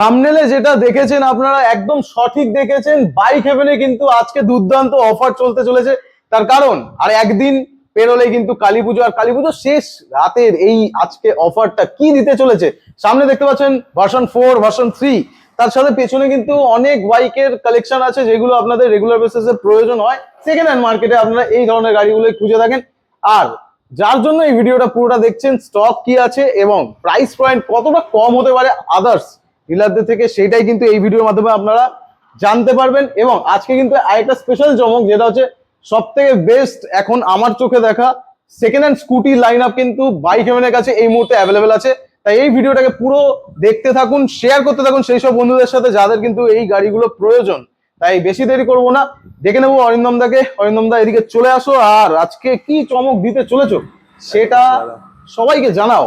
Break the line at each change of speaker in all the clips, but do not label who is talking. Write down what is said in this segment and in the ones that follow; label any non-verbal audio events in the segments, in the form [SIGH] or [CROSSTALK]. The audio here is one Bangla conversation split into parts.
সামনেলে যেটা দেখেছেন, আপনারা একদম সঠিক দেখেছেন। বাইক হেভেনে কিন্তু আজকে দুর্দান্ত অফার চলতে চলেছে। তার কারণ, আর একদিন পেরোলে কিন্তু কালী পুজো আর কালী পুজো শেষ রাতের এই আজকে অফারটা কি দিতে চলেছে, সামনে দেখতে পাচ্ছেন ভার্সন ফোর ভার্সন থ্রি তার সাথে পেছনে কিন্তু অনেক বাইকের কালেকশন আছে, যেগুলো আপনাদের রেগুলার বেসিসে প্রয়োজন হয়। সেকেন্ড হ্যান্ড মার্কেটে আপনারা এই ধরনের গাড়িগুলো খুঁজে থাকেন। আর যার জন্য এই ভিডিওটা পুরোটা দেখছেন স্টক কি আছে এবং প্রাইস পয়েন্ট কতটা কম হতে পারে আদার্স ডিলারদের থেকে সেটাই কিন্তু এই ভিডিওর মাধ্যমে আপনারা জানতে পারবেন এবং আজকে কিন্তু আরেকটা স্পেশাল চমক যেটা হচ্ছে সব থেকে বেস্ট এখন আমার চোখে দেখা second hand scooty line up কিন্তু বাইক হেভেনের কাছে এই মুহূর্তে অ্যাভেলেবেল আছে। তাই এই ভিডিওটাকে পুরো দেখতে থাকুন শেয়ার করতে থাকুন সেই সব বন্ধুদের সাথে যাদের কিন্তু এই গাড়িগুলো প্রয়োজন। তাই বেশি দেরি করব না দেখে নেব অরিন্দম দাকে অরিন্দম দা এদিকে চলে আসো আর আজকে কি চমক দিতে চলেছো সেটা সবাইকে জানাও।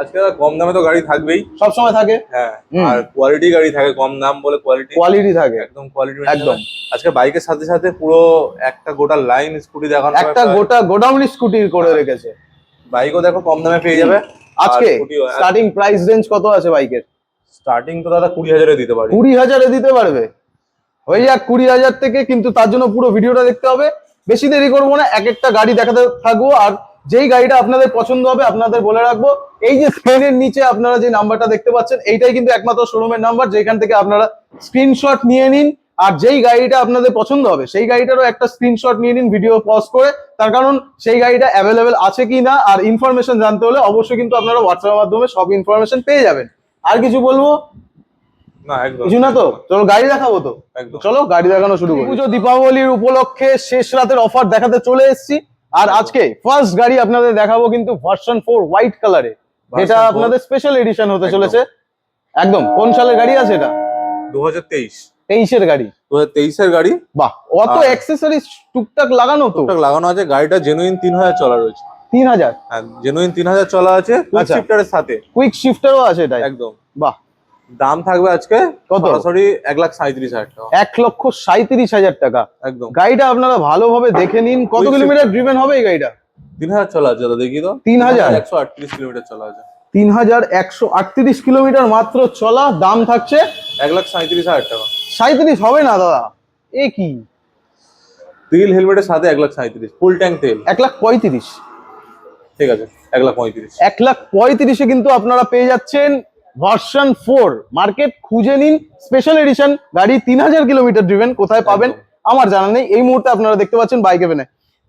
আজকে কম দামে তো গাড়ি থাকবেই।
সব সময় থাকে?
হ্যাঁ আর কোয়ালিটি গাড়ি থাকে কম দাম বলে কোয়ালিটি
কোয়ালিটি থাকে।
একদম কোয়ালিটি
একদম।
আজকে বাইকের সাথে সাথে পুরো একটা গোটা লাইন স্কুটি দেখানো
একটা গোটা গোডাউন স্কুটি করে রেখেছে।
বাইকও দেখো কম দামে পেয়ে যাবে।
আজকে স্টার্টিং প্রাইস রেঞ্জ কত আছে বাইকের
স্টার্টিং তো দাদা কুড়ি হাজারে দিতে পারি।
কুড়ি হাজারে দিতে পারবে। হয়ে যাক কুড়ি হাজার থেকে কিন্তু তার জন্য পুরো ভিডিওটা দেখতে হবে। বেশি দেরি করব না এক একটা গাড়ি দেখাতে থাকব আর যেই গাড়িটা আপনাদের পছন্দ হবে আপনাদের বলে রাখব। এই যে স্ক্রিনের নিচে আপনারা যে নাম্বারটা দেখতে পাচ্ছেন এইটাই কিন্তু একমাত্র শোরুমের নাম্বার যেখান থেকে আপনারা স্ক্রিনশট নিয়ে নিন। আর যেই গাড়িটা আপনাদের পছন্দ হবে সেই গাড়িটারও একটা স্ক্রিনশট নিয়ে নিন ভিডিও পজ করে। তার কারণ সেই গাড়িটা অ্যাভেলেবেল আছে কি না আর ইনফরমেশন জানতে হলে অবশ্যই কিন্তু আপনারা হোয়াটসঅ্যাপের মাধ্যমে সব ইনফরমেশন পেয়ে যাবেন। আর কিছু বলব?
না একদম।
কিছু না তো? চলো গাড়ি দেখাবো তো?
একদম।
চলো গাড়ি দেখানো শুরু করি। পুজো দীপাবলির উপলক্ষে শেষ রাতের অফার দেখাতে চলে এসেছি। আর আজকে ফার্স্ট গাড়ি আপনাদের দেখাবো কিন্তু ভার্সন ফোর হোয়াইট কালারে
four।
আপনাদের স্পেশাল এডিশন হতে চলেছে। একদম। কোন সালের গাড়ি আছে এটা?
দু হাজার তেইশ।
তেইশের গাড়ি।
দু হাজার তেইশের গাড়ি।
বাহ অত অ্যাক্সেসরিজ টুকটাক লাগানো তো।
টুকটাক লাগানো আছে। গাড়িটা জেনুইন তিন হাজার চলা রয়েছে।
তিন হাজার?
হ্যাঁ জেনুইন তিন হাজার চলা আছে।
আচ্ছা।
শিফটারের সাথে।
কুইক শিফটারও আছে এটাই।
একদম।
বাহ।
দাম থাকবে আজকে
কত?
সরাসরি এক লাখ সাঁত্রিশ হাজার টাকা।
এক লক্ষ সাঁত্রিশ হাজার টাকা।
একদম।
গাড়িটা আপনারা ভালোভাবে দেখে নিন কত কিলোমিটার ড্রিভেন হবে এই গাড়িটা?
তিন হাজার চলা আছে দাদা দেখি তো।
3000?
একশো আটত্রিশ কিলোমিটার চলা আছে
তিন হাজার একশো আটত্রিশ কিলোমিটার মাত্র চলা দাম থাকছে
এক লাখ সাঁত্রিশ হাজার টাকা।
সাঁত্রিশ হবে না দাদা? এ কি?
তেল হেলমেটের সাথে এক লাখ সাঁত্রিশ ফুল ট্যাঙ্ক তেল।
এক লাখ পঁয়ত্রিশ।
ঠিক আছে এক লাখ পঁয়ত্রিশ।
এক লাখ পঁয়ত্রিশে কিন্তু আপনারা পেয়ে যাচ্ছেন ভার্সন ফোর। মার্কেট খুঁজে নিন। স্পেশাল এডিশন গাড়ি তিন হাজার কিলোমিটার ড্রিভেন কোথায় পাবেন? আমার জানা নেই। এই মুহূর্তে আপনারা দেখতে পাচ্ছেন বাইক এভেনে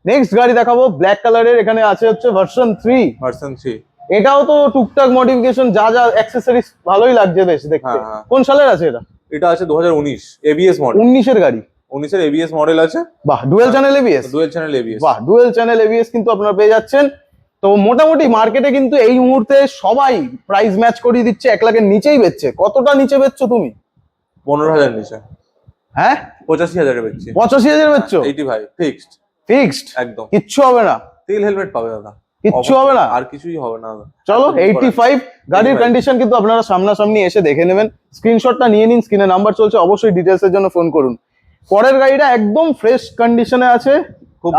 নেক্সট গাড়ি দেখাবো ব্ল্যাক কালারের এখানে আছে হচ্ছে ভার্সন থ্রি।
Version three.
এটাও তো টুকটাক মডিফিকেশন যা যা অ্যাক্সেসরিজ ভালোই লাগছে বেশ দেখতে।
হ্যাঁ, হ্যাঁ।
কোন সালের আছে এটা?
এটা আছে দু হাজার উনিশ এবিএস মডেল
উনিশের গাড়ি।
উনিশের এবিএস মডেল আছে।
বাহ dual channel ABS
dual channel ABS
বাহ ডুয়েল চ্যানেল এবিএস কিন্তু আপনারা পেয়ে যাচ্ছেন। তো মোটামুটি মার্কেটে কিন্তু এই মুহূর্তে সবাই প্রাইস ম্যাচ করিয়ে দিচ্ছে এক লাখের নিচেই বেচছে। কতটা নিচে বেচছো তুমি?
পনেরো হাজার নিচে।
হ্যাঁ?
পঁচাশি হাজারে বেচছি।
পঁচাশি হাজার বেচছো?
এইটি ফাইভ ফিক্সড
ফিক্সড
একদম।
কিচ্ছু হবে না?
তেল হেলমেট পাবে দাদা।
কিচ্ছু হবে না?
আর কিছুই হবে না
চলো এইটি। ফাইভ গাড়ির কন্ডিশন কিন্তু আপনারা সামনাসামনি এসে দেখে নেবেন। স্ক্রিনশটটা নিয়ে নিন স্ক্রিনে নাম্বার চলছে অবশ্যই ডিটেলস এর জন্য ফোন করুন। পরের গাড়িটা একদম ফ্রেশ কন্ডিশনে আছে।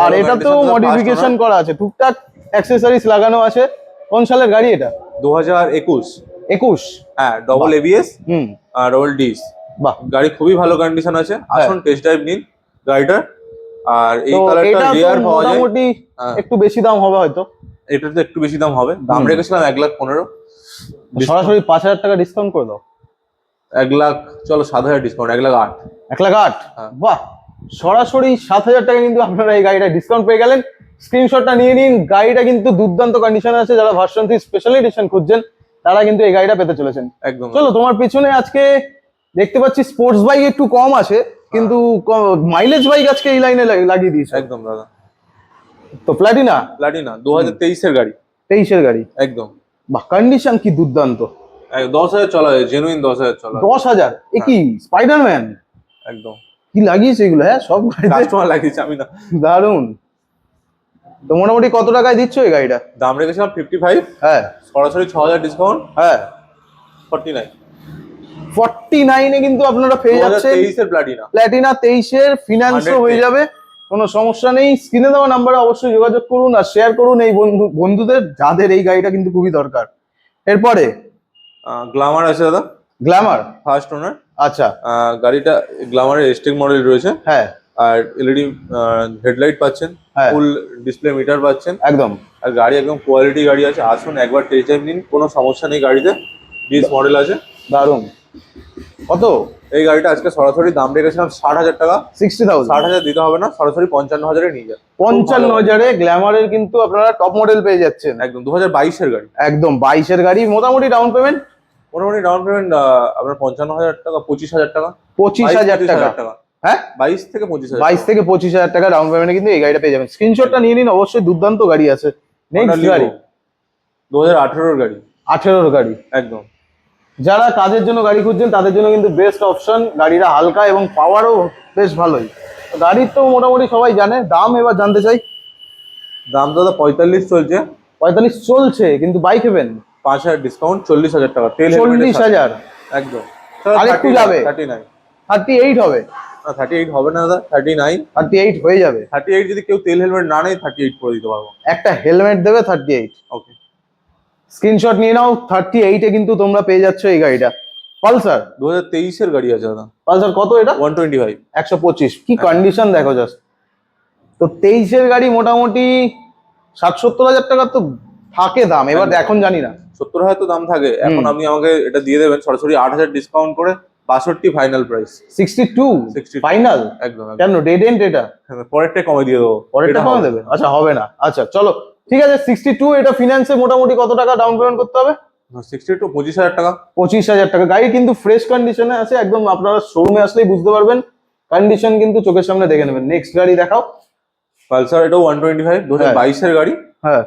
আর
condition, fast
মডিফিকেশন করা আছে। টুকটাক অ্যাক্সেসরিজ লাগানো আছে। কোন সালের গাড়ি এটা?
দু হাজার একুশ।
একুশ।
হ্যাঁ ডবল এবিএস
হুম।
আর ডবল ডিস
বাহ।
গাড়ি খুবই ভালো কন্ডিশন আছে। আসুন টেস্ট ড্রাইভ নিন গাড়িটার। আর এই কালারটা রেয়ার পাওয়া যায়।
মোটামুটি
হ্যাঁ।
একটু বেশি দাম হবে হয়তো।
এটা তো একটু বেশি দাম হবে। দাম রেখেছিলাম এক লাখ পনেরো।
সরাসরি পাঁচ হাজার টাকা ডিসকাউন্ট করে দাও।
এক লাখ চলো সাত হাজার ডিসকাউন্ট এক লাখ আট।
এক লাখ আট?
হ্যাঁ।
বাহ। সরাসরি সাত হাজার টাকা কিন্তু আপনারা এই গাড়িটা ডিসকাউন্ট পেয়ে গেলেন। স্ক্রিনশটটা নিয়ে নিন। গাড়িটা কিন্তু দুর্দান্ত কন্ডিশনে আছে। যারা ভার্সন থ্রি স্পেশাল এডিশন খুঁজছেন তারা কিন্তু এই গাড়িটা পেতে চলেছেন।
একদম।
চলো তোমার পিছনে আজকে দেখতে পাচ্ছি স্পোর্টস বাইক একটু কম আছে কিন্তু মাইলেজ বাইক আজকে এই লাইনে লাগিয়ে দিয়েছে।
একদম দাদা।
তো প্ল্যাটিনা
প্লাটিনা দু হাজার তেইশের গাড়ি।
তেইশের গাড়ি?
একদম।
বাহ কন্ডিশন কি দুর্দান্ত।
দশ হাজার চলা হয় জেনুইন দশ হাজার চলা
দশ হাজার? এ কি স্পাইডারম্যান
একদম।
কি লাগিয়েছে এগুলো হ্যাঁ? সব
কাস্টমার লাগিয়েছে আমি না।
দারুণ তো মোটামুটি কত টাকায় দিচ্ছ এই গাড়িটা?
দাম রেখেছিলাম ফিফটি ফাইভ
হ্যাঁ।
সরাসরি ছ হাজার ডিসকাউন্ট
হ্যাঁ।
ফর্টি নাইন
ফর্টি নাইনে কিন্তু আপনারা পেয়ে যাচ্ছেন।
তেইশের প্লাটিনা
প্ল্যাটিনা তেইশের ফিনান্সও হয়ে যাবে। কোনো সমস্যা নেই। স্ক্রিনে দেওয়া নাম্বারে অবশ্যই যোগাযোগ করুন আর শেয়ার করুন এই বন্ধু বন্ধুদের যাদের এই গাড়িটা কিন্তু খুবই দরকার। এরপরে?
গ্লামার আছে দাদা।
গ্ল্যামার
ফার্স্ট ওনার
আচ্ছা।
গাড়িটা গ্লামারের এস্টেক মডেল রয়েছে।
হ্যাঁ।
আর এলইডি হেডলাইট পাচ্ছেন। ফুল ডিসপ্লে মিটার পাচ্ছেন।
একদম।
আর গাড়ি একদম কোয়ালিটি গাড়ি আছে। আসুন একবার টেস্ট ড্রাইভ নিন কোনো সমস্যা নেই গাড়িতে। বিশ মডেল আছে।
দারুণ। কত?
এই গাড়িটা আজকে সরাসরি দাম রেখেছিলাম ষাট হাজার টাকা।
সিক্সটি থাউজেন্ড
ষাট হাজার দিতে হবে না সরাসরি পঞ্চান্ন হাজারে নিয়ে যান।
পঞ্চান্ন হাজারে গ্ল্যামারের কিন্তু আপনারা টপ মডেল পেয়ে যাচ্ছেন।
একদম দু হাজার বাইশের গাড়ি।
একদম বাইশের গাড়ি। মোটামুটি ডাউন পেমেন্ট
মোটামুটি ডাউন পেমেন্ট আপনার পঞ্চান্ন হাজার টাকা পঁচিশ হাজার টাকা।
পঁচিশ হাজার টাকা। হ্যাঁ?
বাইশ থেকে পঁচিশ হাজার
বাইশ থেকে পঁচিশ হাজার টাকা ডাউন পেমেন্টে কিন্তু এই গাড়িটা পেয়ে যাবেন। স্ক্রিনশটটা নিয়ে নিন অবশ্যই দুর্দান্ত গাড়ি আছে। নেক্সট গাড়ি?
দু হাজার আঠেরোর গাড়ি।
আঠেরোর গাড়ি।
একদম।
যারা কাজের জন্য গাড়ি খুঁজছেন তাদের জন্য কিন্তু বেস্ট অপশন গাড়িটা হালকা এবং পাওয়ারও বেশ ভালোই। গাড়ির তো মোটামুটি সবাই জানে দাম এবার জানতে চাই।
দাম দাদা পঁয়তাল্লিশ চলছে।
পঁয়তাল্লিশ চলছে কিন্তু বাইক হেবেন
পাঁচ হাজার ডিসকাউন্ট চল্লিশ হাজার টাকা।
চল্লিশ হাজার।
একদম।
আরেকটু যাবে।
থার্টি নাইন
থার্টি এইট হবে।
না থার্টি এইট হবে না দাদা থার্টি নাইন
থার্টি এইট হয়ে যাবে।
থার্টি এইট যদি কেউ তেল হেলমেট না নেয় থার্টি এইট করে দিতে পারব।
একটা হেলমেট দেবে থার্টি এইট
ওকে
স্ক্রিনশট নিয়ে নাও থার্টি এইটে কিন্তু তোমরা পেয়ে যাচ্ছ এই গাড়িটা। পালসার
দু হাজার তেইশের গাড়ি আছে দাদা।
পালসার কত এটা?
ওয়ান টোয়েন্টি ফাইভ
একশো পঁচিশ। কি কন্ডিশন দেখো জাস্ট তো তেইশের গাড়ি মোটামুটি ষাট সত্তর হাজার টাকা তো থাকে দাম এবার এখন জানি না।
সত্তর হাজার তো দাম থাকে। এখন। আপনি আমাকে এটা দিয়ে দেবেন সরাসরি আট হাজার ডিসকাউন্ট করে বাষট্টি final price
sixty two
62
final
একদম।
কেন ডেড এন্ড এটা? [LAUGHS]
পরেরটা কমে দিয়ে দেবো।
পরেরটা
এটা
কমে দেবে? আচ্ছা হবে না। আচ্ছা চলো। ঠিক আছে সিক্সটি টু এটা ফিনান্সে মোটামুটি কত টাকা ডাউন পেমেন্ট করতে হবে?
সিক্সটি টু পঁচিশ হাজার টাকা।
পঁচিশ হাজার টাকা। গাড়ি কিন্তু ফ্রেশ কন্ডিশনে আছে একদম আপনারা শোরুমে আসলেই বুঝতে পারবেন। কন্ডিশন কিন্তু চোখের সামনে দেখে নেবেন। নেক্সট গাড়ি দেখাও।
পালসার এটাও ওয়ান টোয়েন্টি ফাইভ দু হাজার। বাইশের গাড়ি।
হ্যাঁ।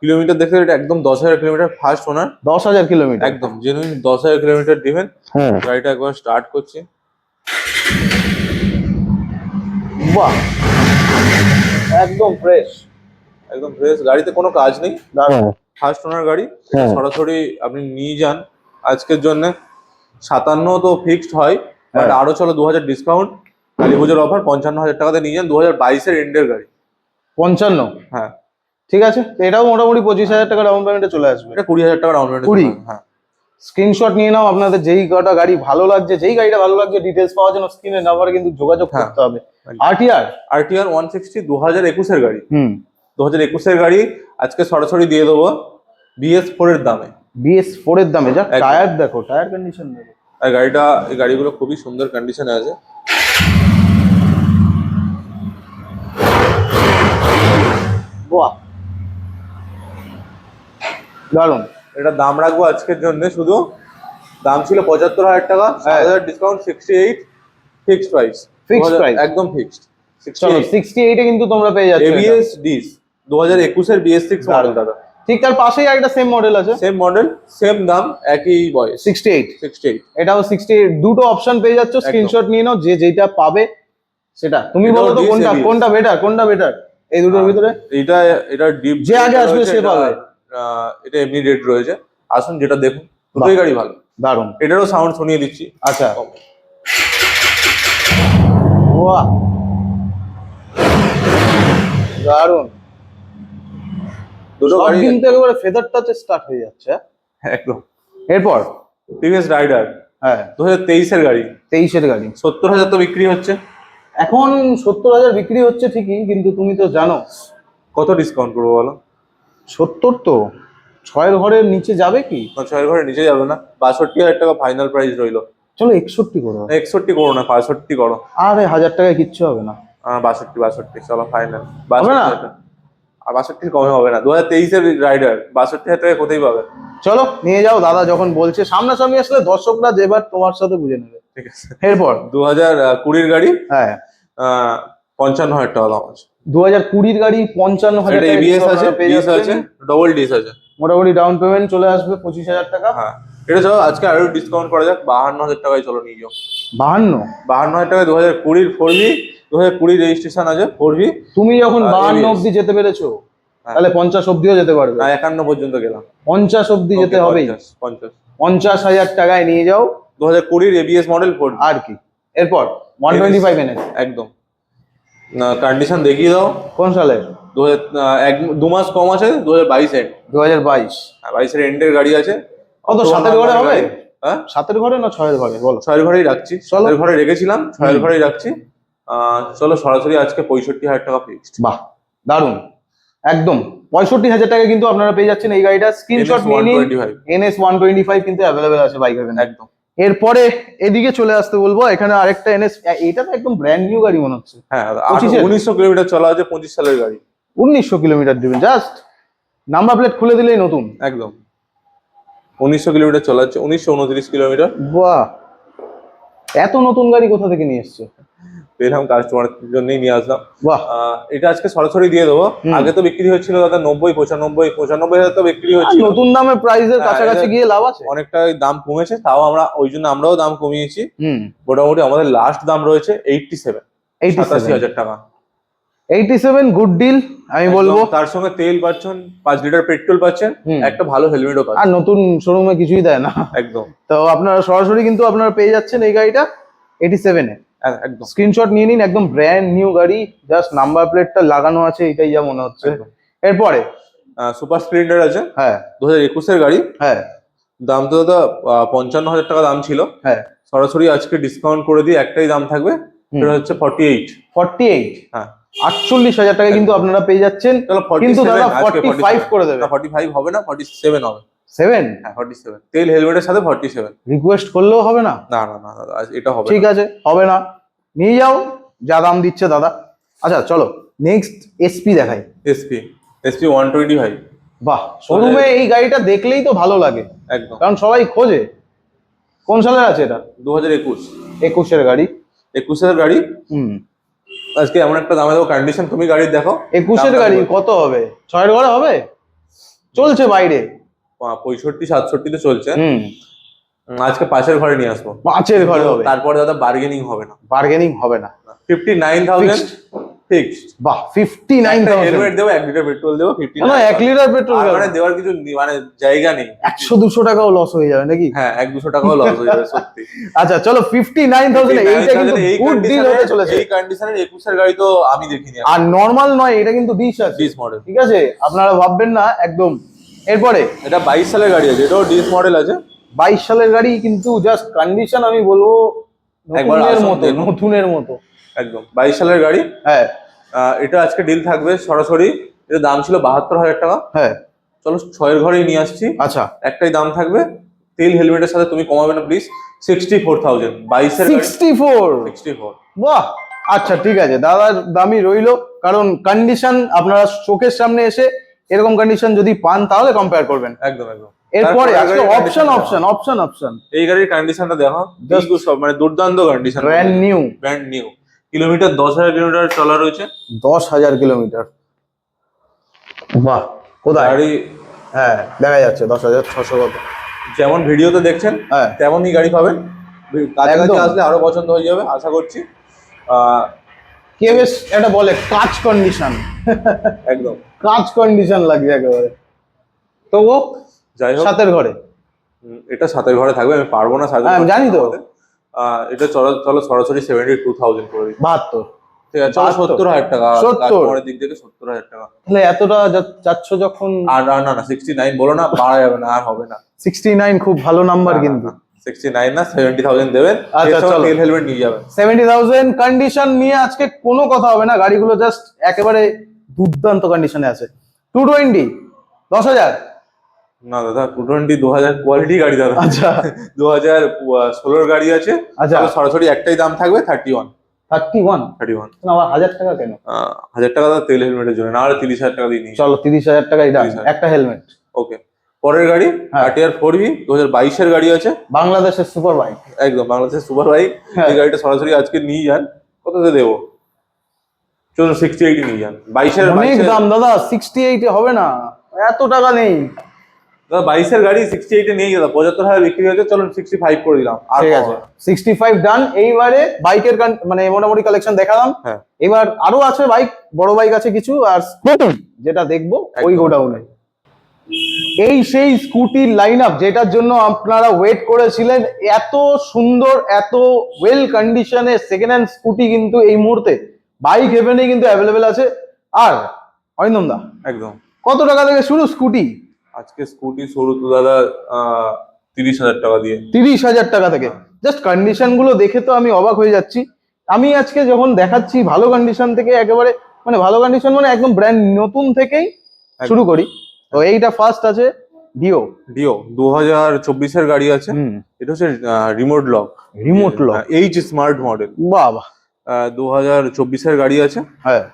কিলোমিটার দেখতে এটা একদম দশ হাজার কিলোমিটার ফার্স্ট ওনার
দশ হাজার কিলোমিটার।
একদম জেনুইন দশ হাজার কিলোমিটার দিবেন।
হ্যাঁ।
গাড়িটা একবার স্টার্ট করছি।
বাহ। একদম ফ্রেশ
একদম ফ্রেশ গাড়িতে কোনো কাজ নেই। ফার্স্ট ওনার গাড়ি।
হ্যাঁ।
সরাসরি আপনি নিয়ে যান। আজকের জন্য সাতান্ন তো ফিক্সড হয় বাট
হ্যাঁ।
আরও চলো দু হাজার ডিসকাউন্ট কালী পুজোর অফার পঞ্চান্ন হাজার টাকাতে নিয়ে যান। দু হাজার বাইশের এন্ডের গাড়ি।
পঞ্চান্ন?
হ্যাঁ।
ঠিক আছে? এটাও মোটামুটি পঁচিশ হাজার টাকা ডাউন পেমেন্টে চলে আসবে।
এটা কুড়ি হাজার টাকা ডাউন পেমেন্ট
কুড়ি?
হ্যাঁ।
স্ক্রিনশট নিয়ে নাও আপনাদের যেই কটা গাড়ি ভালো লাগছে যেই গাড়িটা ভালো লাগছে ডিটেলস পাওয়ার জন্য স্ক্রিনের নাম্বারে কিন্তু যোগাযোগ
হ্যাঁ।
করতে হবে। আরটিআর
আরটিআর ওয়ান সিক্সটি দু হাজার একুশের গাড়ি।
হুম।
দু হাজার একুশের গাড়ি আজকে সরাসরি দিয়ে দেবো বিএস ফোর এর দামে।
বিএস ফোর এর দামে যা টায়ার দেখো টায়ার কন্ডিশন দেখো।
আর গাড়িটা এই গাড়িগুলো খুবই সুন্দর কন্ডিশনে আছে।
বাহ। দারুণ
এটা দাম রাখব আজকের জন্য শুধু দাম ছিল পঁচাত্তর হাজার টাকা সাত
হ্যাঁ।
হাজার discount sixty eight fixed price
price?
একদম ফিক্সড
সিক্সটি এইটে কিন্তু তোমরা পেয়ে যাচ্ছ এটা।
এবিএস ডিস দু হাজার একুশের বিএস সিক্স মডেল দাদা।
ঠিক তার পাশেই একটা সেম মডেল আছে।
সেম মডেল সেম দাম একই বয়স।
সিক্সটি এইট
সিক্সটি এইট
এটাও সিক্সটি দুটো অপশন পেয়ে যাচ্ছ স্ক্রিনশট নিয়ে নাও যে যেটা পাবে সেটা। তুমি বলো তো কোনটা কোনটা বেটার কোনটা বেটার এই দুটোর ভিতরে?
এটা এটা ডিপ
যে আগে আসবে সে পাবে।
এটা এমনি রেট রয়েছে। আসুন যেটা দেখুন দুটোই গাড়ি ভালো।
দারুণ
এটারও সাউন্ড শুনিয়ে দিচ্ছি।
আচ্ছা। বাহ। দারুণ
দুটো গাড়ি
কিন্তু একেবারে ফেদার টাচে স্টার্ট হয়ে যাচ্ছে হ্যাঁ?
একদম।
এরপর?
টিভিএস রাইডার
হ্যাঁ।
দু হাজার তেইশের গাড়ি।
তেইশের গাড়ি।
সত্তর হাজার তো বিক্রি হচ্ছে।
এখন সত্তর হাজার বিক্রি হচ্ছে ঠিকই কিন্তু তুমি তো জানো।
কত ডিসকাউন্ট করব বলো?
সত্তর তো? ছয়ের ঘরের নিচে যাবে কি?
না, ছয়ের ঘরে নিচে যাবে না। বাষট্টি হাজার টাকা ফাইনাল প্রাইস রইল।
চলো একষট্টি করো।
একষট্টি করো না বাষট্টি করো।
আরে হাজার টাকায় কিচ্ছু হবে না।
বাষট্টি বাষট্টি চলো ফাইনাল
হবে না?
আর বাষট্টির কমে হবে না। দু হাজার তেইশের রাইডার বাষট্টি হাজার টাকা কোথায় পাবে?
চলো নিয়ে যাও দাদা যখন বলছে সামনাসামনি আসলে দর্শকরা যেবার তোমার সাথে বুঝে নেবে।
ঠিক আছে।
এরপর?
দু হাজার কুড়ির গাড়ি
হ্যাঁ।
পঞ্চান্ন হাজার টাকা দাম আছে।
দু হাজার কুড়ির গাড়ি পঞ্চান্ন হাজার
এবিএস আছে ডবল ডিস আছে
মোটামুটি ডাউন পেমেন্ট চলে আসবে পঁচিশ হাজার টাকা।
হ্যাঁ এটা চলো আজকে আরও ডিসকাউন্ট করা যাক বাহান্ন হাজার টাকায় চলো নিয়ে যাও।
বাহান্ন?
বাহান্ন হাজার টাকায় দু হাজার কুড়ির ফোর ভি দু হাজার কুড়ি রেজিস্ট্রেশন আছে ফোর ভি
তুমি যখন বাহান্ন অব্দি যেতে পেরেছ
হ্যাঁ।
তাহলে পঞ্চাশ অব্দিও যেতে পারবে।
না একান্ন পর্যন্ত গেলাম।
পঞ্চাশ অব্দি যেতে
পঞ্চাশ, পঞ্চাশ।
পঞ্চাশ হাজার টাকায় নিয়ে যাও।
দু হাজার কুড়ির এবিএস মডেল ফোর
আর কি? এরপর ওয়ান টোয়েন্টি ফাইভ এনএস
একদম। কন্ডিশন দেখিয়ে দাও।
কোন সালে
দু এক দু মাস কম আছে দু হাজার বাইশ এন্ড
দু হাজার বাইশ
বাইশের এন্ডের গাড়ি আছে।
কত সাতের ঘরে হবে?
হ্যাঁ?
সাতের ঘরে না ছয়ের ঘরে? বলো।
ছয়ের ঘরেই রাখছি। ছয়ের ঘরে রেখেছিলাম ছয়ের ঘরেই রাখছি। চলো সরাসরি আজকে পঁয়ষট্টি হাজার টাকা ফিক্সড
বাহ দারুণ একদম পঁয়ষট্টি হাজার টাকা কিন্তু আপনারা পেয়ে যাচ্ছেন এই গাড়িটা। স্ক্রিনশট নিয়ে নিন। এনএস ওয়ান টোয়েন্টি ফাইভ কিন্তু অ্যাভেলেবেল আছে বাইক
একদম।
এরপরে এদিকে চলে আসতে বলব এখানে আরেকটা এনএস এটা তো একদম ব্র্যান্ড নিউ গাড়ি মনে হচ্ছে।
হ্যাঁ? উনিশশো কিলোমিটার চলা আছে পঁচিশ সালের গাড়ি।
উনিশশো কিলোমিটার দিবেন জাস্ট নাম্বার প্লেট খুলে দিলেই নতুন।
একদম। উনিশশো কিলোমিটার চলা আছে উনিশশো উনত্রিশ কিলোমিটার।
বাহ! এত নতুন গাড়ি কোথা থেকে নিয়ে এসছে?
পেলাম কাস্টমারের জন্যই নিয়ে আসলাম। এটা আজকে সরাসরি দিয়ে দেবো। আগে তো বিক্রি হচ্ছিল দাদা নব্বই পঁচানব্বই পঁচানব্বই হাজার তো বিক্রি
আর
হচ্ছিল।
নতুন দামে প্রাইসের
হ্যাঁ,
কাছাকাছি গিয়ে লাভ আছে?
অনেকটা দাম কমেছে তাও আমরা ওই জন্য আমরাও দাম কমিয়েছি। মোটামুটি আমাদের লাস্ট দাম রয়েছে এইটটি সেভেন সাতাশি হাজার টাকা।
এইটি সেভেন গুড ডিল আমি বলব।
তার সঙ্গে তেল পাচ্ছেন পাঁচ লিটার পেট্রোল পাচ্ছেন একটা ভালো হেলমেটও
আর
পাচ্ছেন
নতুন শোরুমে কিছুই দেয় না।
একদম।
তো আপনারা সরাসরি কিন্তু আপনারা পেয়ে যাচ্ছেন এই গাড়িটা এইটি সেভেনে
একদম।
স্ক্রিনশট নিয়ে নিন একদম ব্র্যান্ড নিউ গাড়ি জাস্ট নাম্বার প্লেটটা লাগানো আছে এটাই যা মনে হচ্ছে। এরপরে?
সুপার স্প্লেন্ডার আছে।
হ্যাঁ।
দু হাজার একুশের গাড়ি।
হ্যাঁ।
দাম তো দাদা পঞ্চান্ন হাজার টাকা দাম ছিল।
হ্যাঁ।
সরাসরি আজকে ডিসকাউন্ট করে দিয়ে একটাই দাম থাকবে সেটা হচ্ছে ফর্টি এইট
ফর্টি এইট
হ্যাঁ।
আটচল্লিশ হাজার টাকা কিন্তু আপনারা পেয়ে যাচ্ছেন। কিন্তু দাদা ফর্টি ফাইভ করে দেবে।
ফর্টি ফাইভ হবে না ফর্টি সেভেন হবে।
সেভেন
হ্যাঁ ফর্টি সেভেন তেল হেলমেটের সাথে ফর্টি সেভেন
রিকোয়েস্ট করলেও হবে না?
না না না দাদা এটা হবে
ঠিক আছে হবে না। নিয়ে যাও যা দাম দিচ্ছে দাদা। আচ্ছা চলো নেক্সট এসপি দেখাই।
SP SP one twenty five
বাহ শোরুমে এই গাড়িটা দেখলেই তো ভালো লাগে।
একদম।
কারণ সবাই খোঁজে। কোন সালের আছে এটা?
দু হাজার একুশ।
একুশের গাড়ি।
একুশের গাড়ি?
হুম।
আজকে এমন একটা দামে দেবো কন্ডিশন তুমি গাড়ির দেখো।
একুশের গাড়ি কত হবে? ছয়ের ঘরে হবে? চলছে বাইরে।
পঁয়ষট্টি সাতষট্টিতে চলছে। আজকে পাশের ঘরে নিয়ে আসব।
পাঁচের ঘরে হবে।
তারপরে দাদা বার্গেনিং হবে না।
বার্গেনিং হবে না।
ফিফটি নাইন থাউজেন্ড ফিক্সড
বাহ ফিফটি নাইন
হেলমেট দেবো এক লিটার পেট্রোল দেবো ফিফটি
এক লিটার পেট্রোল
মানে দেওয়ার কিছু মানে জায়গা নেই।
একশো দুশো টাকাও লস হয়ে যাবে নাকি?
হ্যাঁ এক দুশো টাকাও লস হয়ে যাবে সত্যি।
আচ্ছা চলো ফিফটি নাইন থাউজেন্ড এইটা কিন্তু গুড ডিল হতে চলেছে।
এই কন্ডিশনের একুশের গাড়ি তো আমি দেখিনি।
আর নর্মাল নয় এটা কিন্তু ডিশ আছে।
ডিস মডেল
ঠিক আছে? আপনারা ভাববেন না একদম এরপরে?
এটা বাইশ সালের গাড়ি আছে এটাও ডিস মডেল আছে।
বাইশ সালের গাড়ি কিন্তু জাস্ট কন্ডিশন আমি বলব নতুনের মতো নতুনের মতো।
একদম বাইশ সালের গাড়ি।
হ্যাঁ।
এটা আজকে ডিল থাকবে সরাসরি এটা দাম ছিল বাহাত্তর হাজার টাকা।
হ্যাঁ।
চলো ছয়ের ঘরেই নিয়ে আসছি।
আচ্ছা।
একটাই দাম থাকবে তেল হেলমেটের সাথে তুমি কমাবে না প্লিজ সিক্সটি ফোর থাউজেন্ড বাইশের
সিক্সটি ফোর
সিক্সটি ফোর
বাহ! আচ্ছা ঠিক আছে দাদার দামই রইল কারণ কন্ডিশন আপনারা চোখের সামনে এসে এরকম কন্ডিশন যদি পান তাহলে কম্পেয়ার করবেন।
একদম একদম।
এরপরে অপশন অপশন অপশন অপশন
এই গাড়ির কন্ডিশনটা দেখো বিলকুল সব মানে দুর্দান্ত condition
brand new
brand new kilometre দশ হাজার কিলোমিটার চলা রয়েছে।
দশ হাজার কিলোমিটার বাহ কোথায়?
গাড়ি
হ্যাঁ দেখা যাচ্ছে দশ হাজার ছশো কত।
যেমন ভিডিওতে দেখছেন
হ্যাঁ।
তেমনই গাড়ি পাবেন। কাছাকাছি। আসলে আরও পছন্দ হয়ে যাবে আশা করছি। আহ,
কে বেশ এটা বলে কাচ কন্ডিশন
একদম।
কাচ কন্ডিশন লাগছে একেবারে। তো ও
যাই হোক।
সাতের ঘরে।
এটা সাতের ঘরে থাকবে আমি পারব না
হ্যাঁ, আমি জানি তো।
এটা চলো চলো সরাসরি সেভেন্টি টু থাউজেন্ড করে দিই।
বাহাত্তর।
ঠিক আছে সত্তর হাজার টাকা।
70
দিক থেকে সত্তর হাজার টাকা।
তাহলে এতটা যখন
আর না না সিক্সটি নাইন বলো না পারা যাবে না আর হবে না।
সিক্সটি নাইন খুব ভালো নাম্বার কিন্তু।
সিক্সটি নাইন না সেভেন্টি থাউজেন্ড দেবেন।
আচ্ছা, চলো।
তেল হেলমেট নিয়ে যাবেন।
সেভেন্টি থাউজেন্ড কন্ডিশন নিয়ে আজকে কোনো কথা হবে না গাড়িগুলো জাস্ট একেবারে দুর্দান্ত কন্ডিশনে আছে। টু টোয়েন্টি দশ হাজার?
না দাদা টু টোয়েন্টি দু হাজার কোয়ালিটি গাড়ি দাদা।
আচ্ছা। [LAUGHS]
দু হাজার ষোলোর গাড়ি আছে।
আচ্ছা।
সরাসরি একটাই দাম থাকবে thirty one
thirty one
thirty one
আবার হাজার টাকা কেন?
হাজার টাকা দাদা তেল হেলমেটের জন্য না তিরিশ হাজার টাকা দিয়ে নিয়ে
চলো তিরিশ হাজার টাকা এটা
30,000
একটা হেলমেট
ওকে পরের গাড়ি। আরটিআর ফোর বি দু হাজার বাইশের গাড়ি আছে।
বাংলাদেশের সুপার বাইক।
একদম বাংলাদেশের সুপার বাইক।
হ্যাঁ।
এই গাড়িটা সরাসরি আজকে নিয়ে যান। কততে দেবো? চলুন সিক্সটি এইটি নিয়ে যান। বাইশের
অনেক দাম দাদা সিক্সটি এইটে হবে না। এত টাকা নেই।
দাদা বাইশের গাড়ি সিক্সটি এইটে নিয়ে দাদা পঁচাত্তর হাজার বিক্রি হয়েছে চলুন সিক্সটি ফাইভ করে দিলাম। আর
ঠিক আছে। সিক্সটি ফাইভ ডান এইবারে বাইকের মানে মোটামুটি কালেকশন দেখালাম।
হ্যাঁ।
এবার আরও আছে বাইক বড় বাইক আছে কিছু আর যেটা দেখব ওই। গোডাউনে। এই সেই স্কুটির লাইন আপ যেটার জন্য আপনারা ওয়েট করেছিলেন এত সুন্দর এত ওয়েল কন্ডিশনে সেকেন্ড হ্যান্ড স্কুটি কিন্তু এই মুহূর্তে বাইক হেভেনে কিন্তু অ্যাভেলেবেল আছে। আর অরিন্দম দা
একদম।
কত টাকা থেকে শুরু স্কুটি
আজকে স্কুটি শুরু তো দাদা তিরিশ হাজার টাকা দিয়ে।
তিরিশ হাজার টাকা থেকে। জাস্ট কন্ডিশনগুলো দেখে তো আমি অবাক হয়ে যাচ্ছি। আমি আজকে যখন দেখাচ্ছি ভালো কন্ডিশন থেকে একেবারে মানে ভালো কন্ডিশন মানে একদম ব্র্যান্ড নতুন থেকেই শুরু করি। তো এইটা ফার্স্ট আছে ডিও
ডিও দু হাজার চব্বিশের গাড়ি আছে। এটা হচ্ছে remote lock
remote lock
H smart model
বাবা
দু হাজার চব্বিশের গাড়ি আছে।
হ্যাঁ।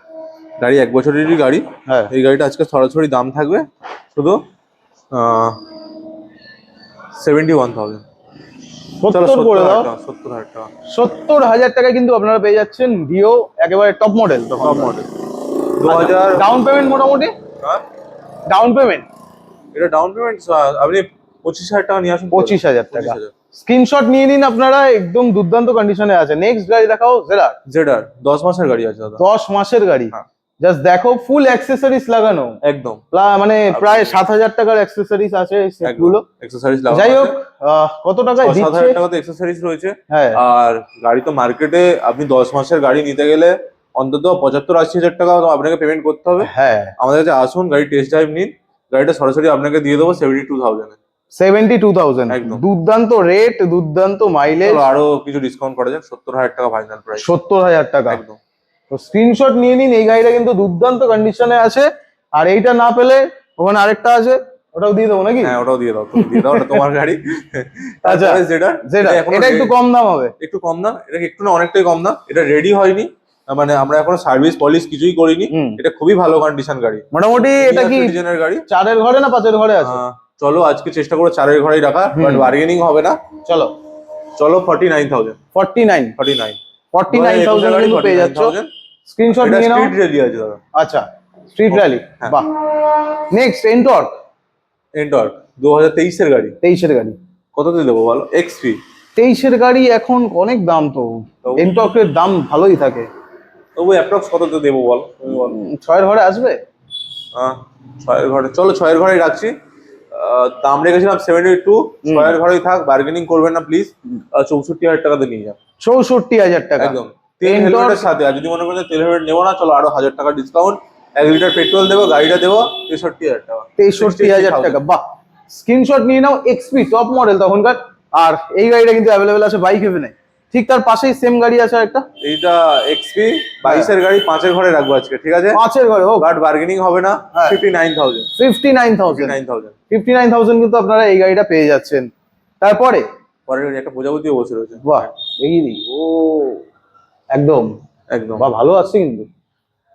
গাড়ি এক বছরেরই গাড়ি।
হ্যাঁ।
এই গাড়িটা আজকে সরাসরি দাম থাকবে শুধু সেভেন্টি ওয়ান থাউজেন্ড
সত্তর করে দাও।
সত্তর হাজার টাকা।
সত্তর হাজার টাকা কিন্তু আপনারা পেয়ে যাচ্ছেন ডিও একেবারে টপ মডেল
টপ মডেল দু হাজার
ডাউন পেমেন্ট মোটামুটি?
হ্যাঁ?
ডাউন পেমেন্ট
এটা ডাউন পেমেন্ট আপনি পঁচিশ হাজার টাকা নিয়ে আসুন
পঁচিশ হাজার টাকা। স্ক্রিনশট নিয়ে নিন আপনারা একদম দুর্দান্ত কন্ডিশনে আছে। নেক্সট গাড়ি দেখাও জেডার
জেডার দশ মাসের গাড়ি আছে দাদা।
দশ মাসের গাড়ি।
হ্যাঁ।
জাস্ট দেখো ফুল অ্যাক্সেসরিজ লাগানো।
একদম।
মানে প্রায় সাত হাজার টাকার অ্যাক্সেসরিজ আছে সেটগুলো
এক্সেসরিজ
যাই হোক কত টাকায়
সাত
দিচ্ছে?
হাজার টাকাতে এক্সেসরিজ রয়েছে।
হ্যাঁ।
আর গাড়ি তো মার্কেটে আপনি দশ মাসের গাড়ি নিতে গেলে অন্তত পঁচাত্তর আশি হাজার টাকা আপনাকে পেমেন্ট করতে হবে।
হ্যাঁ।
আমাদের কাছে আসুন গাড়ি টেস্ট ড্রাইভ নিন। গাড়িটা সরাসরি আপনাকে দিয়ে দেবো seventy two thousand
seventy two thousand
একদম।
দুর্দান্ত রেট দুর্দান্ত মাইলেজ
আরও কিছু ডিসকাউন্ট করা যাক সত্তর হাজার টাকা ফাইনাল প্রাইস
সত্তর হাজার টাকা।
একদম।
তো স্ক্রিনশট নিয়ে নিন এই গাড়িটা কিন্তু দুর্দান্ত কন্ডিশনে আছে। আর এইটা না পেলে ওখানে আরেকটা আছে ওটাও দিয়ে দেবো নাকি?
হ্যাঁ ওটাও দিয়ে দাও দিয়ে দাও ওটা তোমার গাড়ি।
আচ্ছা।
যেটা
যেটা এটা একটু কম দাম হবে।
একটু কম দাম এটা একটু না অনেকটাই কম দাম এটা রেডি হয়নি। মানে আমরা এখনও সার্ভিস পলিশ কিছুই করিনি। এটা খুবই ভালো কন্ডিশন গাড়ি।
মোটামুটি এটা কি
সিটিজেনের গাড়ি।
চারের ঘরে না পাঁচের ঘরে আছে?
চলো আজকে চেষ্টা করো চারের ঘরেই রাখা বাট বার্গেনিং হবে না।
চলো।
চলো forty nine thousand
forty nine
forty nine
forty nine thousand পেয়ে যাচ্ছ। স্ক্রিনশট নিয়ে নাও।
স্ট্রিট আছে দাদা।
আচ্ছা স্ট্রিট র্যালি। বাহ। নেক্সট এন্টর্ক
এন্টর দু হাজার তেইশের গাড়ি।
তেইশের গাড়ি।
কততে দেবো বলো? এক্সপি
তেইশের গাড়ি এখন অনেক দাম তো।
তো-
এন্টর্কের দাম ভালোই থাকে।
তবু অ্যাপ্রক্স কততে দেবো বলো? তুমি
ছয়ের ঘরে আসবে?
আহ, ছয়ের ঘরে চলো ছয়ের ঘরেই রাখছি। দাম রেখেছিলাম সেভেন্টি টু ছয়ের ঘরেই থাক বার্গেনিং করবেন না প্লিজ চৌষট্টি হাজার টাকাতে নিয়ে যান
চৌষট্টি হাজার টাকা।
একদম। তেল হেলমেটের সাথে আর যদি মনে করেন তেল হেলমেট নেব না চলো আরও হাজার টাকা ডিসকাউন্ট এক লিটার পেট্রোল দেবো গাড়িটা দেবো তেষট্টি হাজার টাকা।
তেষট্টি হাজার টাকা বাহ। স্ক্রিনশট নিয়ে নাও এক্সপি টপ মডেল তখনকার। আর এই গাড়িটা কিন্তু অ্যাভেলেবেল আছে বাইক হেভেনে ঠিক তার পাশেই সেম গাড়ি আছে একটা
এইটা এক্সপি বাইশের গাড়ি পাঁচের ঘরে রাখব আজকে ঠিক আছে?
পাঁচের ঘরে ও
বাট বার্গেনিং হবে না
হ্যাঁ।
Fifty nine thousand
fifty nine thousand
nine thousand
fifty nine thousand কিন্তু আপনারা এই গাড়িটা পেয়ে যাচ্ছেন। তারপরে?
পরের একটা প্রজাপতিও বসে রয়েছে।
বাহ এই ও। একদম।
একদম।
বাহ ভালো আছে কিন্তু।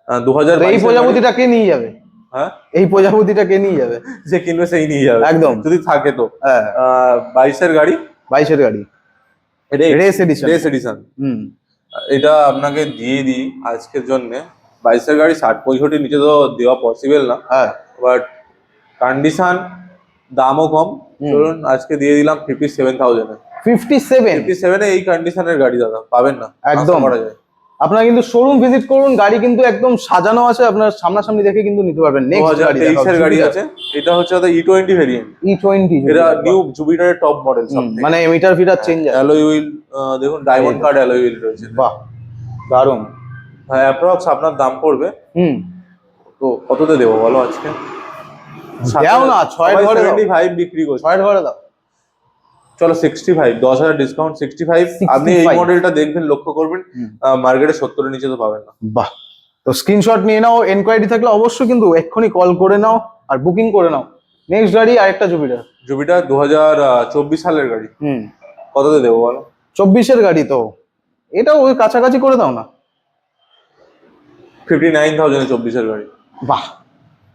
দু হাজার
এই প্রজাপতিটা কে নিয়ে যাবে?
হ্যাঁ?
এই প্রজাপতিটা কে নিয়ে যাবে?
যে কিনবে সেই নিয়ে যাবে।
একদম।
যদি থাকে তো।
হ্যাঁ
বাইশের গাড়ি?
বাইশের গাড়ি। রেস এডিশন
রেস এডিশন
হুম।
এটা আপনাকে দিয়ে দিই আজকের জন্য। বাইশের গাড়ি ষাট পঁয়ষট্টি নিচে তো দেওয়া পসিবল না।
হ্যাঁ।
বাট কন্ডিশন দামও কম। ধরুন আজকে দিয়ে দিলাম fifty seven thousand
fifty seven
fifty সেভেনে এই কন্ডিশনের গাড়ি দাদা পাবেন না।
একদম।
করা যায়।
আপনারা কিন্তু শোরুম ভিজিট করুন গাড়ি কিন্তু একদম সাজানো আছে আপনার সামনাসামনি দেখে কিন্তু নিতে পারবেন। নেক্সট গাড়ি
আছে এটা হচ্ছে E twenty variant
E twenty
এটা নিউ জুপিটারের টপ মডেল
মানে মিটার ফিটার চেঞ্জ আছে।
অ্যালোই হুইল দেখুন ডায়মন্ড কার্ড অ্যালোই হুইল রয়েছে।
বাহ দারুণ।
হ্যাঁ অ্যাপ্রক্স আপনার দাম পড়বে।
হুম।
তো কততে দেবো বলো আজকে?
দাও না, ছয়ের ঘরে
ফাইভ বিক্রি করছে।
ছয়ের ঘরে দাও।
চলো সিক্সটি ফাইভ দশ হাজার ডিসকাউন্ট সিক্সটি ফাইভ আপনি এই মডেলটা দেখবেন লক্ষ্য করবেন। মার্কেটে সত্তরের নিচে তো পাবেন না।
বাহ। তো স্ক্রিনশট নিয়ে নাও এনকোয়ারি থাকলে অবশ্যই কিন্তু এক্ষুনি কল করে নাও আর বুকিং করে নাও। নেক্সট গাড়ি আরেকটা জুপিটার
জুপিটার দু হাজার চব্বিশ সালের গাড়ি।
হুম।
কততে দেবো বলো?
চব্বিশের গাড়ি তো। এটা ওই কাছাকাছি করে দাও না।
ফিফটি নাইন থাউজেন্ড চব্বিশের গাড়ি।
বাহ।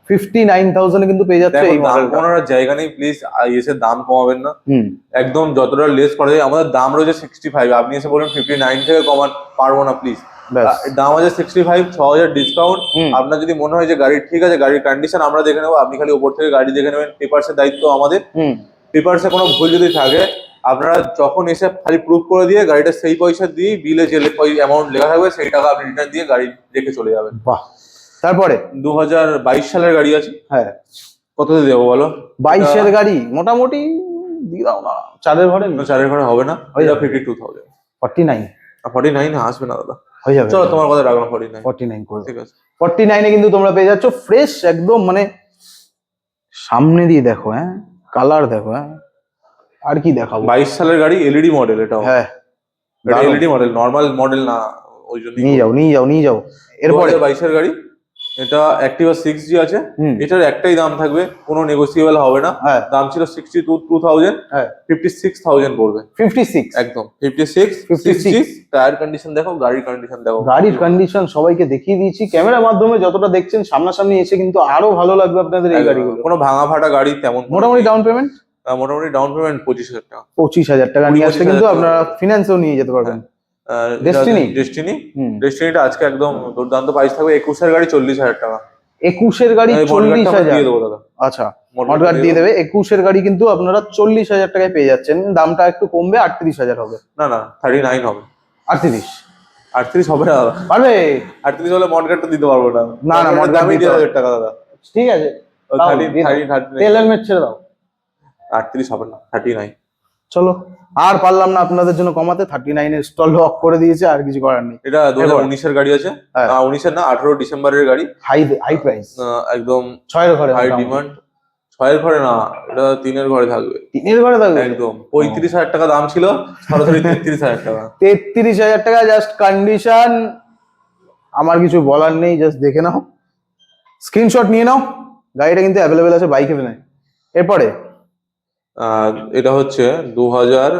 ফিফটি নাইন থাউজেন্ড কিন্তু পেয়ে যাচ্ছে
দেখো
এই মডেলটা
জায়গা নেই প্লিজ এসে দাম কমাবেন না। একদম যতটা লেস করা যায় আমাদের দাম রয়েছে সিক্সটি ফাইভ আপনি এসে বলুন ফিফটি নাইন থেকে কমান পারব না প্লিজ দাম আছে সিক্সটি ফাইভ ছ হাজার ডিসকাউন্ট আপনার যদি মনে হয় যে গাড়ি ঠিক আছে গাড়ির কন্ডিশন আমরা দেখে নেব আপনি খালি উপর থেকে গাড়ি দেখে নেবেন পেপারসের দায়িত্ব আমাদের। পেপারসে কোনো ভুল যদি থাকে আপনারা যখন এসে খালি প্রুফ করে দিয়ে গাড়িটা সেই পয়সা দিয়ে বিলে যে অ্যামাউন্ট লেখা থাকবে সেই টাকা আপনি রিটার্ন দিয়ে গাড়ি রেখে চলে যাবেন।
বাহ। তারপরে?
দু হাজার বাইশ সালের গাড়ি আছে।
হ্যাঁ।
কততে দেবো বলো?
বাইশের গাড়ি? মোটামুটি দিয়ে দাও না। চারের ঘরে
না, চারের ঘরে হবে না।
হয়ে
এটা
যাবে।
Fifty two thousand
forty nine
forty nine আসবে না দাদা।
হয়ে যাবে।
চলো তোমার কথা রাখলাম ফর্টি নাইন
ফর্টি নাইন করে
ঠিক আছে।
ফর্টি নাইনে কিন্তু তোমরা পেয়ে যাচ্ছ ফ্রেশ একদম মানে সামনে দিয়ে দেখো হ্যাঁ? কালার দেখো হ্যাঁ? আর কি দেখাবো?
বাইশ সালের গাড়ি এলইডি মডেল এটাও।
হ্যাঁ।
এটা। এলইডি মডেল নর্মাল মডেল না ওই জন্য
নিয়ে যাও নিয়ে যাও নিয়ে যাও। এরপরে
বাইশের গাড়ি। এটা অ্যাক্টিভা সিক্স জি আছে। এটার একটাই দাম থাকবে কোনো নেগোসিয়েবল হবে না।
হ্যাঁ।
দাম ছিল সিক্সটি টু টু থাউজেন্ড
হ্যাঁ।
ফিফটি সিক্স থাউজেন্ড পড়বে।
ফিফটি সিক্স
একদম ফিফটি সিক্স
56
টায়ার কন্ডিশন দেখো গাড়ির কন্ডিশন দেখো।
গাড়ির কন্ডিশন সবাইকে দেখিয়ে দিয়েছি। ক্যামেরার মাধ্যমে যতটা দেখছেন সামনাসামনি এসে কিন্তু আরও ভালো লাগবে আপনাদের এই। গাড়িগুলো।
কোনো ভাঙা ফাটা গাড়ি তেমন
মোটামুটি ডাউন পেমেন্ট
মোটামুটি ডাউন পেমেন্ট পঁচিশ হাজার টাকা।
পঁচিশ হাজার টাকা নিয়ে আসলে কিন্তু আপনারা। ফিনান্সেও নিয়ে যেতে পারবেন।
ডেস্টিনি
হুম।
ডেস্টিনিটা আজকে একদম দুর্দান্ত প্রাইস থাকবে। একুশের গাড়ি চল্লিশ হাজার টাকা।
একুশের গাড়ি চল্লিশ হাজার।
দিয়ে দেবো দাদা।
আচ্ছা
মডগার্ড
দিয়ে দেবে। একুশের গাড়ি কিন্তু আপনারা চল্লিশ হাজার টাকায় পেয়ে যাচ্ছেন। দামটা একটু কমবে আটত্রিশ হাজার হবে।
না না থার্টি নাইন হবে।
আটত্রিশ?
আটত্রিশ হবে না দাদা।
পারবে?
আটত্রিশ হলে মডগার্ডটা দিতে পারব না।
না, না, মডগার্ড
দেড়। হাজার টাকা দাদা।
ঠিক আছে।
থার্টি থার্টি
তেল হেলমেট ছেড়ে দাও।
আটত্রিশ হবে না থার্টি নাইন
চলো। আর পারলাম না আপনাদের জন্য কমাতে থার্টি নাইনের স্টল লক করে দিয়েছে আর কিছু করার নেই।
এটা দু হাজার উনিশের গাড়ি আছে।
হ্যাঁ।
উনিশের না আঠারো ডিসেম্বরের গাড়ি।
হাই হাই প্রাইস
একদম
ছয়ের ঘরে
হাই ডিমান্ড ছয়ের ঘরে না এটা তিনের ঘরে থাকবে।
তিনের ঘরে থাকবে?
একদম পঁয়ত্রিশ হাজার টাকা দাম ছিল সরাসরি তেত্রিশ হাজার টাকা।
তেত্রিশ হাজার টাকা জাস্ট কন্ডিশন আমার কিছু বলার নেই জাস্ট দেখে নাও। স্ক্রিনশট নিয়ে নাও। গাড়িটা কিন্তু অ্যাভেলেবেল আছে বাইকে নেই এরপরে
এটা হচ্ছে দু হাজার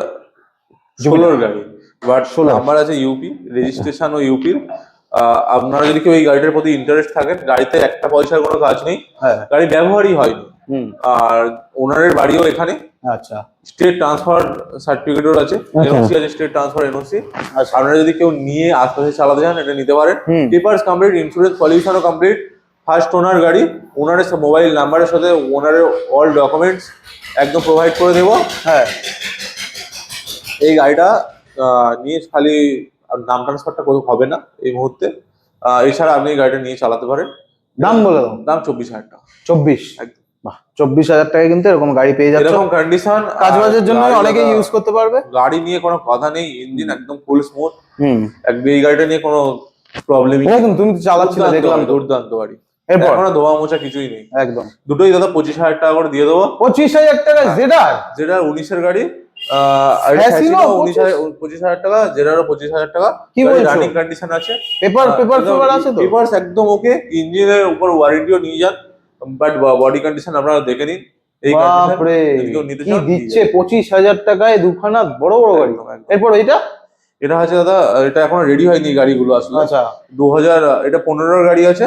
ষোলোর গাড়ি। বাট
16
নাম্বার আছে ইউপি রেজিস্ট্রেশন ও ইউপির আপনারা যদি কেউ এই গাড়িটার প্রতি ইন্টারেস্ট থাকেন গাড়িতে একটা পয়সার কোনো কাজ নেই।
হ্যাঁ।
গাড়ি ব্যবহারই হয়নি। আর ওনারের বাড়িও এখানে।
আচ্ছা।
স্টেট ট্রান্সফার সার্টিফিকেটও আছে। এনওসি আছে স্টেট ট্রান্সফার এনওসি আপনারা যদি কেউ নিয়ে আশপাশে চালাতে চান এটা নিতে পারেন। পেপার্স কমপ্লিট ইন্স্যুরেন্স পলিউশনও কমপ্লিট ফার্স্ট ওনার গাড়ি ওনারের মোবাইল নাম্বারের সাথে ওনারের অল ডকুমেন্টস একদম প্রোভাইড করে দেবো।
হ্যাঁ।
এই গাড়িটা নিয়ে খালি নাম ট্রান্সফারটা কোথাও হবে না এই মুহূর্তে। এছাড়া আপনি গাড়িটা নিয়ে চালাতে পারেন।
দাম বলে দাও।
দাম চব্বিশ হাজার টাকা।
চব্বিশ?
একদম।
বাহ চব্বিশ হাজার টাকা কিন্তু এরকম গাড়ি পেয়ে যাচ্ছে।
এরকম কন্ডিশন
কাজবাজের জন্য অনেকে ইউজ করতে পারবে।
গাড়ি নিয়ে কোনো কথা নেই ইঞ্জিন একদম ফুল স্মুথ
হুম।
এই গাড়িটা নিয়ে কোনো প্রবলেমই
দেখুন তুমি তো চালাচ্ছিলে দেখলাম
দুর্দান্ত গাড়ি।
এরপর?
এখনও ধোয়া মোছা কিছুই নেই।
একদম।
দুটোই দাদা পঁচিশ হাজার টাকা করে দিয়ে দেবো।
পঁচিশ হাজার টাকা জেডার?
যেটা উনিশের গাড়ি।
Fasino
উনিশ পঁচিশ হাজার টাকা পঁচিশ হাজার টাকা।
কি
রানিং কন্ডিশন আছে।
পেপার পেপার পেপার আছে তো?
পেপারস একদম ওকে ইঞ্জিনের উপর ওয়ারেন্টিও নিয়ে যান। বাট বডি কন্ডিশন আপনারা দেখে নিন। এই
বাপরে কি দিচ্ছে? পঁচিশ হাজার টাকায় দুখানা বড় বড় গাড়ি। এরপর এটা?
এটা হচ্ছে দাদা এটা এখনও রেডি হয়নি গাড়িগুলো আসলে।
আচ্ছা।
দু হাজার এটা পনেরোর গাড়ি আছে।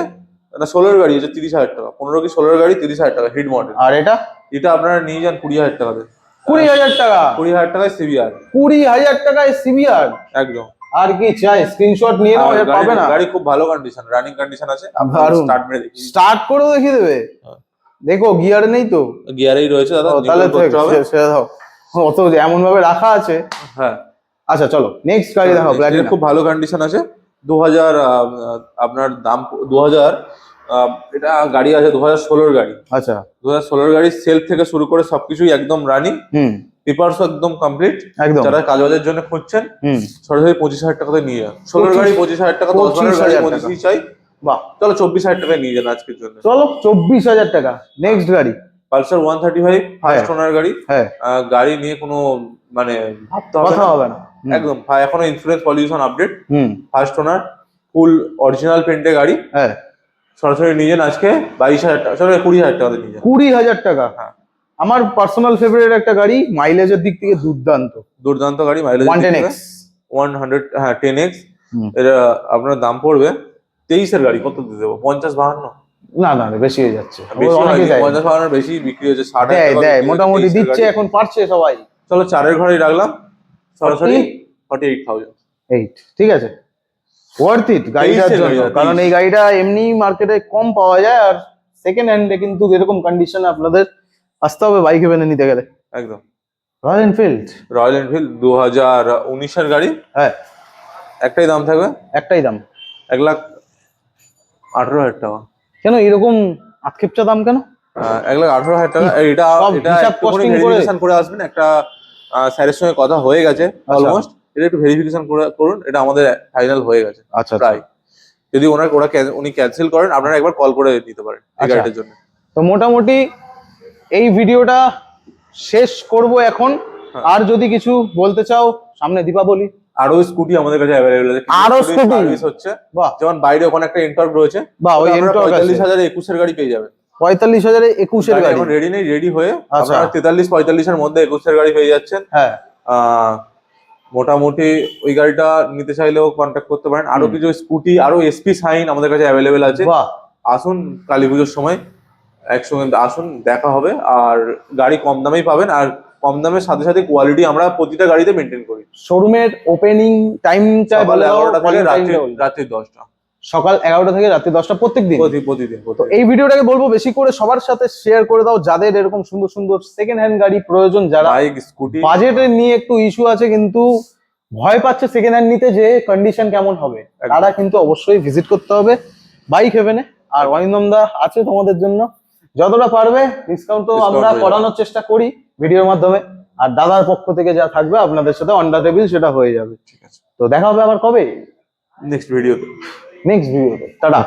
না ষোলোর গাড়ি আছে তিরিশ হাজার টাকা। পনেরো কি ষোলোর গাড়ি তিরিশ হাজার টাকা হিট মডেল
আর এটা?
এটা আপনারা নিয়ে যান কুড়ি হাজার টাকাতে।
কুড়ি হাজার টাকা?
কুড়ি হাজার টাকায় সিবিআর
কুড়ি হাজার টাকায় সিবিআর
একদম।
আর কি চাই? স্ক্রিনশট নিয়ে নাও এটা পাবে না?
গাড়ি খুব ভালো কন্ডিশন রানিং কন্ডিশন আছে। স্টার্ট মেরে দেখি।
স্টার্ট করেও দেখিয়ে দেবে?
হ্যাঁ।
দেখো গিয়ার নেই তো।
গিয়ারেই রয়েছে দাদা
তাহলে সেটা দাও। অত এমন ভাবে রাখা আছে।
হ্যাঁ।
আচ্ছা চলো নেক্সট গাড়ি দেখো
এটা
প্ল্যাটিনা
খুব ভালো কন্ডিশন আছে। দু হাজার আপনার দাম দু হাজার এটা গাড়ি আছে দু হাজার ষোলোর গাড়ি।
আচ্ছা।
দু হাজার ষোলোর গাড়ি সেলফ থেকে শুরু করে সবকিছুই একদম রানিং
হুম।
পেপারস একদম কমপ্লিট
একদম।
যারা কাজবাজের জন্য খুঁজছেন
হুম।
সরাসরি পঁচিশ হাজার টাকাতে নিয়ে যান। ষোলোর গাড়ি পঁচিশ হাজার টাকা দশ বারের গাড়ি
25,000
পঁচিশই চাই।
বাহ।
চলো চব্বিশ হাজার টাকায় নিয়ে যান আজকের জন্য।
চলো চব্বিশ হাজার টাকা। নেক্সট গাড়ি।
Pulsar one thirty five first owner গাড়ি।
হ্যাঁ।
গাড়ি নিয়ে কোনো মানে ভাবতে হবে না। একদম। এখনও insurance pollution update first owner full original পেন্টে গাড়ি।
হ্যাঁ।
সরাসরি নিয়ে যান। আজকে বাইশ হাজার টাকা সরি কুড়ি হাজার টাকা নিয়ে যান।
কুড়ি হাজার টাকা?
হ্যাঁ।
আমার পার্সোনাল ফেভারিট একটা গাড়ি মাইলেজের দিক থেকে দুর্দান্ত।
দুর্দান্ত গাড়ি mileage
one ten X
one hundred হ্যাঁ টেন এক্স এটা আপনার দাম পড়বে তেইশের গাড়ি কত দিয়ে দেবো? পঞ্চাশ বাহান্ন।
না না বেশি হয়ে যাচ্ছে।
পঞ্চাশ বাহান্ন বেশি বিক্রি হচ্ছে ষাট
দেয় দেয় মোটামুটি দিচ্ছে এখন পারছে সবাই।
চলো চারের ঘরেই রাখলাম। সরাসরি ফর্টি এইট থাউজেন্ড
এইট ঠিক আছে? ওয়ার্থ ইট গাড়িটার জন্য। কারণ এই গাড়িটা এমনি মার্কেটে কম পাওয়া যায় আর সেকেন্ড হ্যান্ডে কিন্তু এরকম কন্ডিশনে আপনাদের আসতে হবে বাইক ভেনে নিতে গেলে।
একদম।
রয়্যাল এনফিল্ড
রয়্যাল এনফিল্ড দু হাজার উনিশের গাড়ি?
হ্যাঁ।
একটাই দাম থাকবে?
একটাই দাম।
এক লাখ আঠারো হাজার টাকা।
কেন এরকম আক্ষেপচা দাম কেন?
এক লাখ আঠারো হাজার টাকা। এটা এটা
করে-
আসবেন। একটা স্যারের সঙ্গে কথা হয়ে গেছে
আচ্ছা।
অলমোস্ট এটা একটু ভেরিফিকেশন করুন এটা আমাদের ফাইনাল হয়ে গেছে
আচ্ছা
প্রায়। যদি ওনার ওরা উনি ক্যান্সেল করেন আপনারা একবার কল করে নিতে পারেন এই
আচ্ছা।
গাড়িটার জন্য।
তো মোটামুটি এই ভিডিওটা শেষ করব এখন।
হ্যাঁ।
আর যদি কিছু বলতে চাও সামনে দীপাবলি।
আরও স্কুটি আমাদের কাছে অ্যাভেলেবেল আছে।
আরও স্কুটি
সার্ভিস হচ্ছে।
বাহ।
যেমন বাইরে ওখানে একটা এন্টর্ক রয়েছে
বাহ ওই এন্টর্ক
পঁয়তাল্লিশ
আছে।
হাজার একুশের গাড়ি পেয়ে যাবে
পঁয়তাল্লিশ হাজারে একুশের গাড়ি
এখন রেডি নেই রেডি হয়ে
আচ্ছা।
আপনারা তেতাল্লিশ পঁয়তাল্লিশের মধ্যে একুশের গাড়ি পেয়ে যাচ্ছেন।
হ্যাঁ।
মোটামুটি ওই গাড়িটা নিতে চাইলেও কন্ট্যাক্ট করতে পারেন।
আরও
কিছু স্কুটি আরও এসপি সাইন আমাদের কাছে অ্যাভেলেবেল আছে। আসুন কালী পুজোর সময় একসঙ্গে আসুন দেখা হবে। আর গাড়ি কম দামেই পাবেন। আর কম দামের সাথে সাথে কোয়ালিটি আমরা প্রতিটা গাড়িতে মেনটেন করি।
শোরুমের ওপেনিং টাইমটা।
রাত্রি দশটা।
সকাল এগারোটা থেকে রাত্রি দশটা প্রত্যেক দিন
প্রতিদিন
তো এই ভিডিওটাকে বলব বেশি করে সবার সাথে শেয়ার করে দাও যাদের এরকম সুন্দর সুন্দর সেকেন্ড হ্যান্ড গাড়ি প্রয়োজন যারা
বাইক স্কুটি
বাজেটের নিয়ে একটু ইস্যু আছে কিন্তু ভয় পাচ্ছে সেকেন্ড হ্যান্ড নিতে যে কন্ডিশন কেমন হবে। তারা কিন্তু অবশ্যই ভিজিট করতে হবে বাইক হেভেনে আর অরিন্দম দা আছে তোমাদের জন্য। যতটা পারবে ডিসকাউন্ট তো আমরা করানোর চেষ্টা করি ভিডিওর মাধ্যমে। আর দাদার পক্ষ থেকে যা থাকবে আপনাদের সাথে অন টেবিল সেটা হয়ে যাবে।
ঠিক আছে।
তো দেখা হবে আবার কবে?
নেক্সট ভিডিওতে
নেক্সট ভিডিওতে টাটা